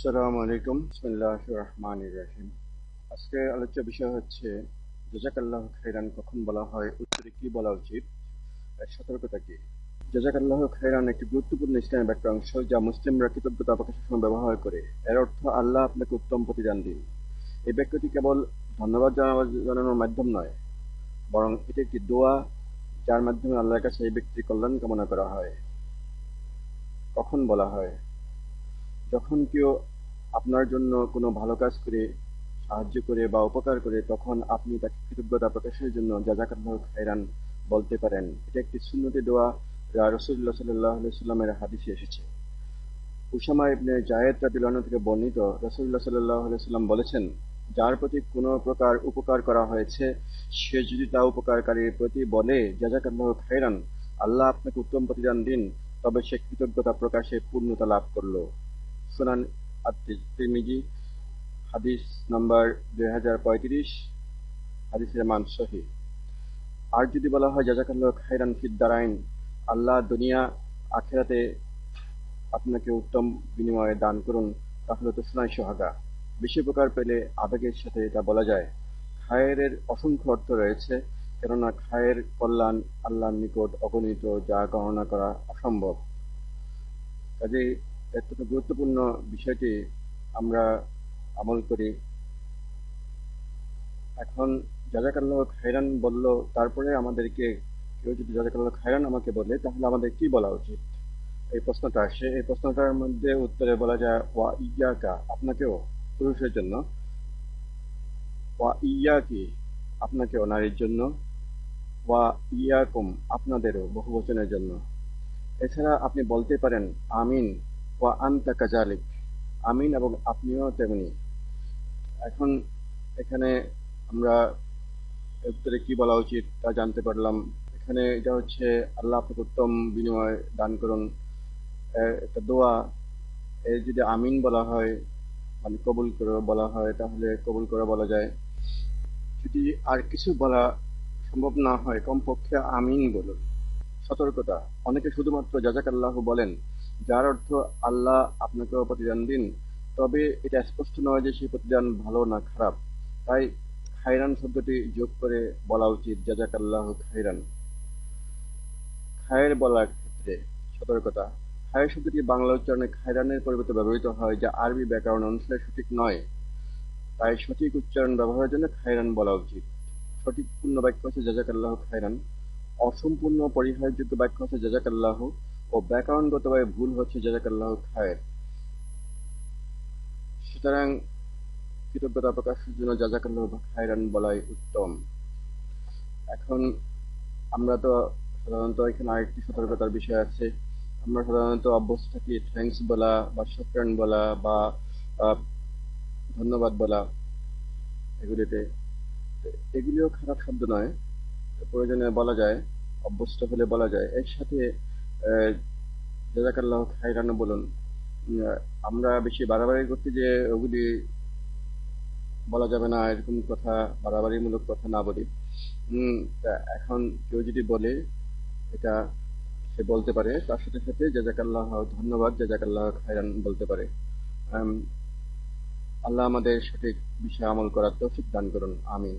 আসসালামু আলাইকুম। বিসমিল্লাহ রহমান রাহিম। আজকে আলোচ্য বিষয় হচ্ছে, জাজাকাল্লাহ খাইরান কখন বলা হয়, উত্তরে কি বলা উচিত সতর্কতা কি? জাজাকাল্লাহ খাইরান একটি গুরুত্বপূর্ণ ইসলামের অংশ যা মুসলিমরা কৃতজ্ঞতা প্রকাশের সময় ব্যবহার করে। এর অর্থ আল্লাহ আপনাকে উত্তম প্রতিদান দিন। এই বাক্যটি কেবল ধন্যবাদ জানানোর মাধ্যম নয়, বরং এটি একটি দোয়া, যার মাধ্যমে আল্লাহর কাছে এই ব্যক্তির কল্যাণ কামনা করা হয়। কখন বলা হয়? যখন কেউ আপনার জন্য কোনো ভালো কাজ করে, সাহায্য করে বা উপকার করে তখন আপনি তাকে কৃতজ্ঞতা প্রকাশের জন্য জাজাকাল্লাহ খাইরান বলতে পারেন। এটা একটি সুন্নতি দোয়া, যা রসুল্লাহ সাল্লাহ সাল্লামের হাদিসে এসেছে। উসামা ইবনে জায়েদ রাদিল্লাহ থেকে বর্ণিত রসুল্লাহ সাল্লাহ সাল্লাম বলেছেন, যার প্রতি কোনো প্রকার উপকার করা হয়েছে, সে যদি তা উপকারকারীর প্রতি বলে জাজাকাল্লাহ খাইরান আল্লাহ আপনাকে উত্তম প্রতিদান দিন, তবে সে কৃতজ্ঞতা প্রকাশে পূর্ণতা লাভ করল। সুনান হাদিস নম্বর দুই হাজার পঁয়ত্রিশ, হাদিসের মান সহি। আর যদি বলা হয়, জাজাকাল্লাহ খাইরান ফিদ দারাইন আল্লাহ দুনিয়া, আখেরাতে আপনাকে উত্তম বিনিময়ে দান করুন, তাহলে তো সোনাই সোহাগা। বেশি প্রকার পেলে আবেগের সাথে এটা বলা যায়। খায়ের অসংখ্য অর্থ রয়েছে, কেননা খায়ের কল্যাণ আল্লাহর নিকট অগণিত, যা গণনা করা অসম্ভব। কাজেই অত্যন্ত গুরুত্বপূর্ণ বিষয়টি আমরা আমল করি। এখন জাজাকাল্লাহ খাইরান বলল, তারপরে আমাদেরকে কেউ যদি জাজাকাল্লাহ খাইরান আমাকে বলে, তাহলে আমাদের কি বলা উচিত? এই প্রশ্নটা আসে এই প্রশ্নটার মধ্যে উত্তরে বলা যায়, ওয়া ইয়াকা আপনাকেও, পুরুষের জন্য। ওয়া ইয়াকি আপনাকেও, নারীর জন্য। ওয়া ইয়াকুম আপনাদেরও বহু বচনের জন্য। এছাড়া আপনি বলতে পারেন, আমিন ওয়া আনতা কাজালিক আমিন এবং আপনিও তেমনি। এখন এখানে আমরা এর কি বলা উচিত তা জানতে পারলাম। এখানে এটা হচ্ছে আল্লাহ উত্তম বিনিময় দান করুন। একটা দোয়া। এর যদি আমিন বলা হয় মানে কবুল করে বলা হয়, তাহলে কবুল করে বলা যায়। যদি আর কিছু বলা সম্ভব না হয়, কমপক্ষে আমিন বলুন। সতর্কতা। অনেকে শুধুমাত্র জাজাকাল্লাহ বলেন যার অর্থ আল্লাহ আপনাকে প্রতিদান দিন। তবে এটা স্পষ্ট নয় যে সেই প্রতিদান ভালো না খারাপ। তাই খাইরান শব্দটি যোগ করে বলা উচিত জাজাকাল্লাহ খাইরান খায়ের বলার ক্ষেত্রে সতর্কতা। খায়ের শব্দটি বাংলা উচ্চারণে খাইরানের পরিবর্তে ব্যবহৃত হয়, যা আরবি ব্যাকরণ অনুসারে সঠিক নয়। তাই সঠিক উচ্চারণ ব্যবহারের জন্য খাইরান বলা উচিত। সঠিক পূর্ণ বাক্য হচ্ছে জাজাকাল্লাহ খাইরান অসম্পূর্ণ পরিহারযোগ্য বাক্য হচ্ছে জাজাকাল্লাহ ও ব্যাকরণগতভাবে ভুল হচ্ছে জাজাকাল্লাহ খায়ের সুতরাং কৃতজ্ঞতা প্রকাশের জন্য জাজাকাল্লাহ খায়রান বলাই উত্তম। এখন আমরা তো সাধারণত এখানে আরেকটি সতর্কতার বিষয় আছে। আমরা সাধারণত অভ্যস্ত থাকি থ্যাঙ্কস বলা বা শুক্রান বলা বা ধন্যবাদ বলা এগুলিতে। এগুলিও খারাপ শব্দ নয়। প্রয়োজনে বলা যায়, অভ্যস্ত হলে বলা যায়। এর সাথে জাজাকাল্লাহ খায়রানও বলুন আমরা বেশি বাড়াবাড়ি করতে যে ওগুলি বলা যাবে না, এরকম কথা, বাড়াবাড়িমূলক কথা না বলি। এখন কেউ যদি বলে, এটা সে বলতে পারে, তার সাথে সাথে জাজাকাল্লাহ ধন্যবাদ জাজাকাল্লাহ খায়রান বলতে পারে। আল্লাহ আমাদের সঠিক বিষয় আমল করার তৌফিক দান করুন, আমিন।